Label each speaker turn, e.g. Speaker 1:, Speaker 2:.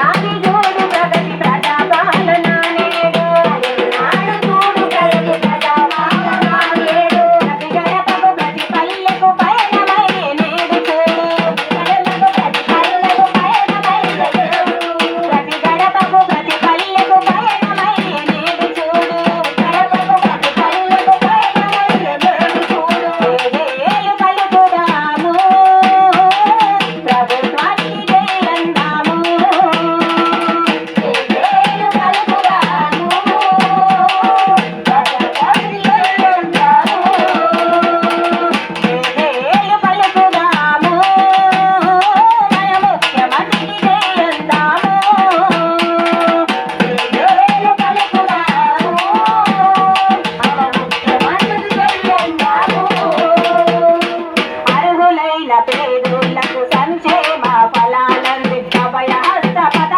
Speaker 1: Grabe! పేదోళ్ళకు సంక్షేమ ఫలాలందించబయ హస్త పథ